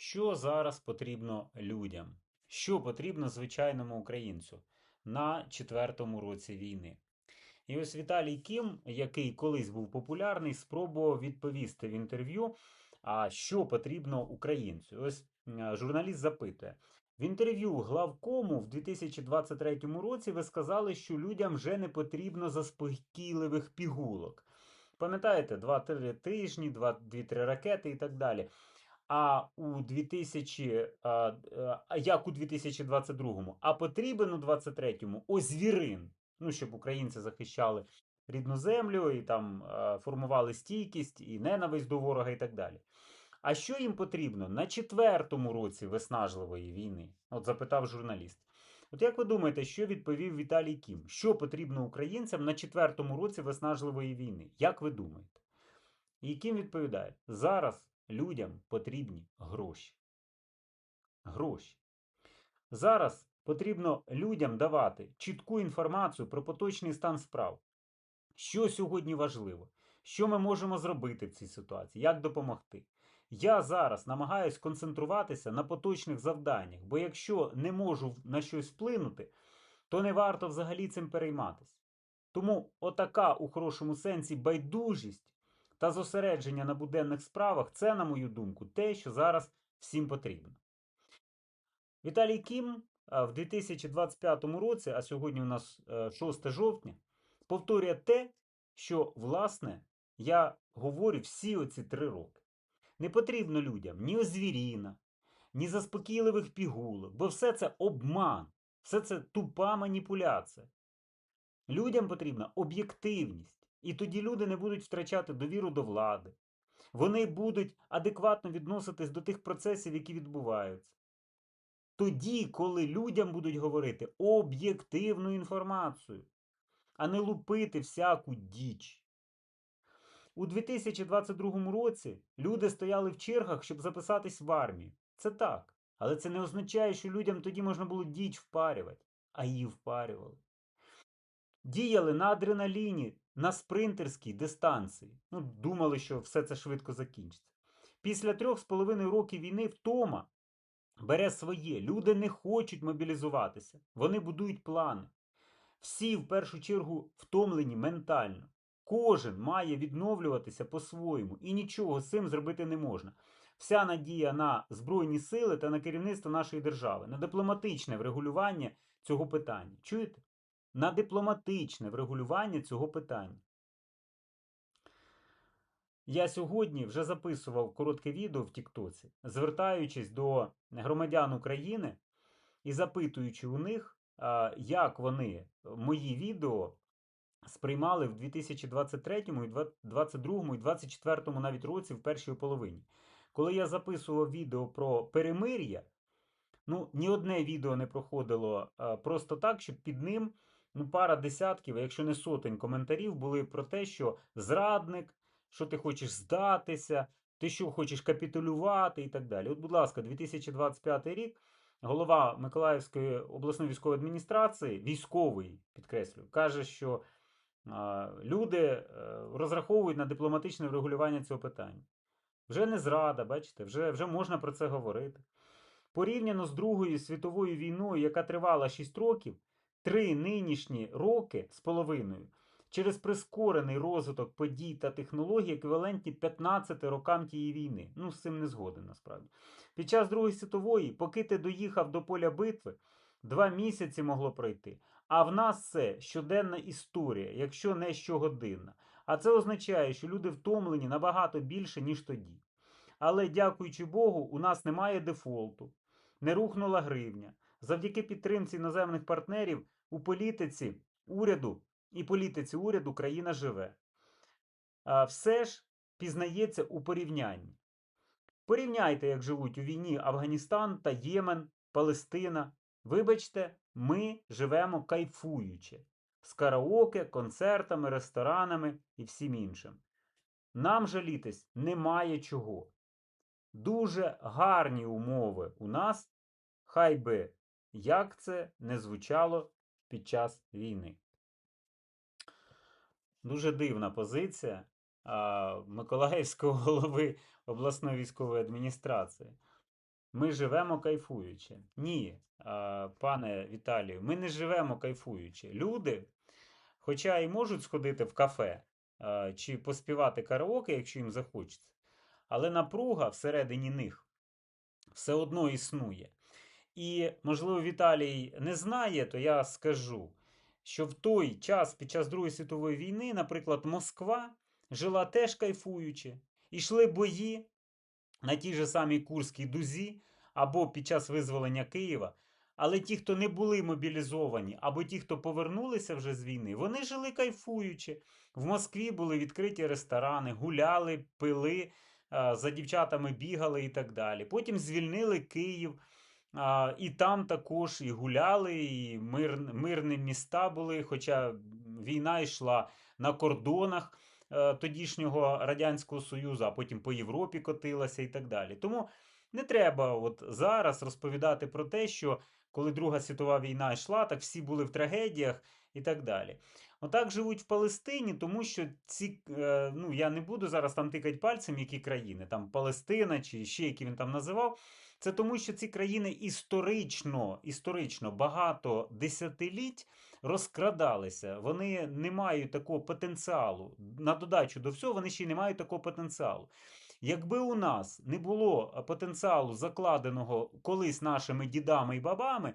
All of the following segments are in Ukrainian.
Що зараз потрібно людям? Що потрібно звичайному українцю на четвертому році війни? І ось Віталій Кім, який колись був популярний, спробував відповісти в інтерв'ю, а що потрібно українцю. Ось журналіст запитує. В інтерв'ю главкому в 2023 році ви сказали, що людям вже не потрібно заспокійливих пігулок. Пам'ятаєте, 2-3 тижні, 2-3 ракети і так далі. А у 2000, а, а, як у 2022, а потрібен у 23-му озвірин. Ну, щоб українці захищали рідну землю і там а, формували стійкість і ненависть до ворога і так далі. А що їм потрібно на четвертому році виснажливої війни? От запитав журналіст. От як ви думаєте, що відповів Віталій Кім? Що потрібно українцям на четвертому році виснажливої війни? Як ви думаєте? І Кім відповідає: зараз людям потрібні гроші. Гроші. Зараз потрібно людям давати чітку інформацію про поточний стан справ. Що сьогодні важливо? Що ми можемо зробити в цій ситуації? Як допомогти? Я зараз намагаюсь концентруватися на поточних завданнях, бо якщо не можу на щось вплинути, то не варто взагалі цим перейматися. Тому отака у хорошому сенсі байдужість та зосередження на буденних справах це, на мою думку, те, що зараз всім потрібно. Віталій Кім в 2025 році, а сьогодні у нас е, 6 жовтня, повторює те, що, власне, я говорю всі оці три роки. Не потрібно людям ні озвіріна, ні заспокійливих пігулок, бо все це обман, все це тупа маніпуляція. Людям потрібна об'єктивність, і тоді люди не будуть втрачати довіру до влади. Вони будуть адекватно відноситись до тих процесів, які відбуваються. Тоді, коли людям будуть говорити об'єктивну інформацію, а не лупити всяку діч. У 2022 році люди стояли в чергах, щоб записатись в армію. Це так. Але це не означає, що людям тоді можна було діч впарювати, а її впарювали. Діяли на адреналіні, на спринтерській дистанції. Ну, думали, що все це швидко закінчиться. Після трьох з половиною років війни втома бере своє. Люди не хочуть мобілізуватися. Вони будують плани. Всі в першу чергу втомлені ментально. Кожен має відновлюватися по-своєму, і нічого з цим зробити не можна. Вся надія на Збройні сили та на керівництво нашої держави, на дипломатичне врегулювання цього питання. Чуєте? На дипломатичне врегулювання цього питання. Я сьогодні вже записував коротке відео в Тіктоці, звертаючись до громадян України і запитуючи у них, як вони мої відео сприймали в 2023, і 2022, і 2024 навіть році в першій половині. Коли я записував відео про перемир'я, ну, ні одне відео не проходило просто так, щоб під ним ну, пара десятків, а якщо не сотень коментарів були про те, що зрадник, що ти хочеш здатися, ти що хочеш капітулювати і так далі. От, будь ласка, 2025 рік. Голова Миколаївської обласної військової адміністрації, військовий, підкреслюю, каже, що а, люди е, розраховують на дипломатичне врегулювання цього питання. Вже не зрада, бачите, вже, вже можна про це говорити. Порівняно з Другою світовою війною, яка тривала 6 років, три нинішні роки з половиною через прискорений розвиток подій та технологій еквівалентні 15 рокам тієї війни. Ну, з цим не згоден насправді. Під час Другої світової, поки ти доїхав до поля битви, два місяці могло пройти. А в нас це щоденна історія, якщо не щогодинна. А це означає, що люди втомлені набагато більше, ніж тоді. Але, дякуючи Богу, у нас немає дефолту, не рухнула гривня. Завдяки підтримці іноземних партнерів у політиці уряду і політиці уряду країна живе. Все ж пізнається у порівнянні. Порівняйте, як живуть у війні Афганістан та Ємен, Палестина. Вибачте, ми живемо кайфуючи з караоке, концертами, ресторанами і всім іншим. Нам жалітись немає чого. Дуже гарні умови у нас, хай би як це не звучало під час війни. Дуже дивна позиція а, Миколаївського голови обласної військової адміністрації. Ми живемо кайфуючи. Ні, а, пане Віталію, ми не живемо кайфуючи. Люди, хоча і можуть сходити в кафе а, чи поспівати караоке, якщо їм захочеться, але напруга всередині них все одно існує. І, можливо, Віталій не знає, то я скажу, що в той час, під час Другої світової війни, наприклад, Москва жила теж кайфуючи, ішли бої на тій же самій Курській дузі або під час визволення Києва. Але ті, хто не були мобілізовані, або ті, хто повернулися вже з війни, вони жили кайфуючи. В Москві були відкриті ресторани, гуляли, пили, за дівчатами бігали і так далі. Потім звільнили Київ. І там також і гуляли, і мир, мирні міста були, хоча війна йшла на кордонах е, тодішнього Радянського Союзу, а потім по Європі котилася і так далі. Тому не треба от зараз розповідати про те, що коли Друга світова війна йшла, так всі були в трагедіях і так далі. Отак живуть в Палестині, тому що ці, е, ну я не буду зараз там тикати пальцем, які країни, там Палестина чи ще які він там називав. Це тому, що ці країни історично, історично багато десятиліть розкрадалися. Вони не мають такого потенціалу. На додачу до всього, вони ще й не мають такого потенціалу. Якби у нас не було потенціалу, закладеного колись нашими дідами і бабами,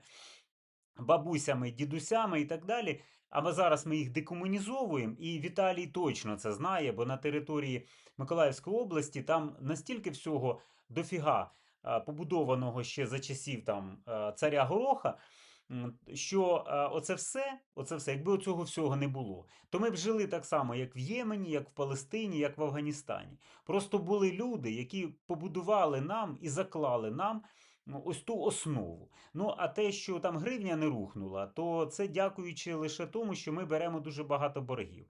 бабусями, дідусями і так далі. А ми зараз ми їх декомунізовуємо, і Віталій точно це знає, бо на території Миколаївської області там настільки всього дофіга побудованого ще за часів там царя Гороха. Що а, оце все, оце все, якби цього всього не було, то ми б жили так само, як в Ємені, як в Палестині, як в Афганістані. Просто були люди, які побудували нам і заклали нам ну, ось ту основу. Ну, а те, що там гривня не рухнула, то це дякуючи лише тому, що ми беремо дуже багато боргів.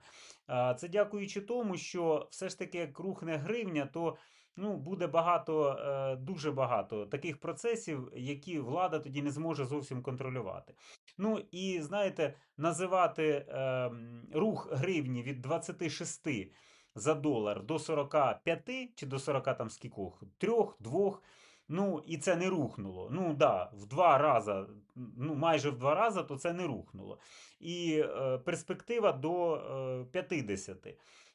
Це дякуючи тому, що все ж таки, як рухне гривня, то ну, буде багато, е, дуже багато таких процесів, які влада тоді не зможе зовсім контролювати. Ну і знаєте, називати е, рух гривні від 26 за долар до 45 чи до 40 там скількох, трьох, двох. Ну, і це не рухнуло. Ну, да, в два рази, ну, майже в два рази, то це не рухнуло. І е, перспектива до е, 50.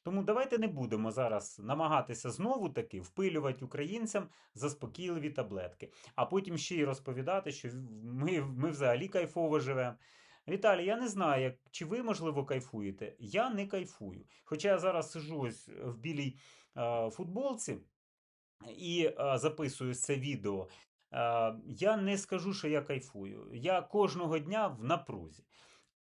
Тому давайте не будемо зараз намагатися знову таки впилювати українцям заспокійливі таблетки, а потім ще й розповідати, що ми, ми взагалі кайфово живемо. Віталій, я не знаю, як, чи ви, можливо, кайфуєте. Я не кайфую. Хоча я зараз сижу ось в білій е, футболці і записую це відео, я не скажу, що я кайфую. Я кожного дня в напрузі.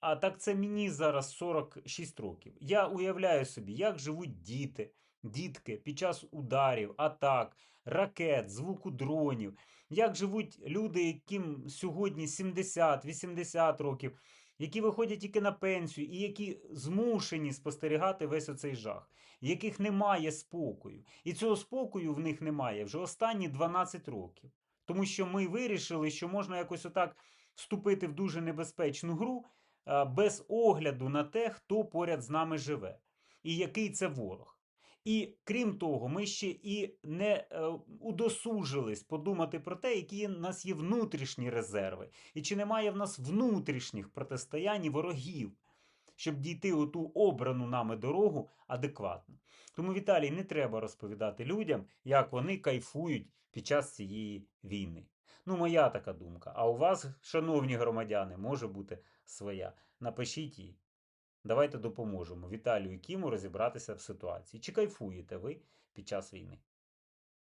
А так це мені зараз 46 років. Я уявляю собі, як живуть діти, дітки під час ударів, атак, ракет, звуку дронів, як живуть люди, яким сьогодні 70-80 років, які виходять тільки на пенсію, і які змушені спостерігати весь оцей жах, яких немає спокою. І цього спокою в них немає вже останні 12 років. Тому що ми вирішили, що можна якось отак вступити в дуже небезпечну гру без огляду на те, хто поряд з нами живе, і який це ворог. І крім того, ми ще і не е, удосужились подумати про те, які в нас є внутрішні резерви, і чи немає в нас внутрішніх протистоянь і ворогів, щоб дійти у ту обрану нами дорогу адекватно. Тому, Віталій, не треба розповідати людям, як вони кайфують під час цієї війни. Ну, моя така думка. А у вас, шановні громадяни, може бути своя. Напишіть її. Давайте допоможемо Віталію і Кіму розібратися в ситуації. Чи кайфуєте ви під час війни?